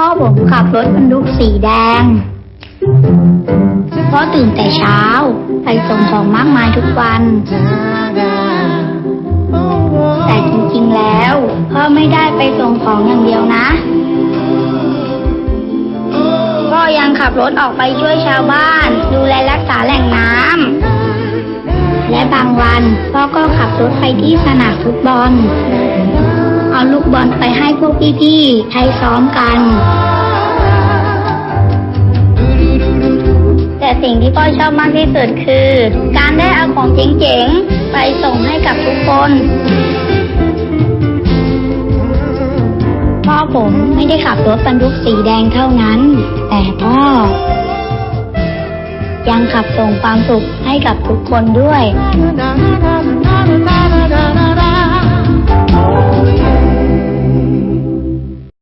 พ่อผมขับรถบรรทุกสีแดง พ่อตื่นแต่เช้า ไปส่งของมากมายทุกวัน แต่จริงๆแล้ว พ่อไม่ได้ไปส่งของอย่างเดียวนะ พ่อยังขับรถออกไปช่วยชาวบ้าน ดูแลรักษาแหล่งน้ำและบางวัน พ่อก็ขับรถไปที่สนามฟุตบอล ลูกบอลไปให้พวกพี่ๆใช้ซ้อมกัน แต่สิ่งที่พ่อชอบมากที่สุดคือ การได้เอาของเจ๋งๆ ไปส่งให้กับทุกคนพ่อผมไม่ได้ขับรถบรรทุกสีแดงเท่านั้น แต่พ่อ ยังขับส่งความสุขให้กับทุกคนด้วย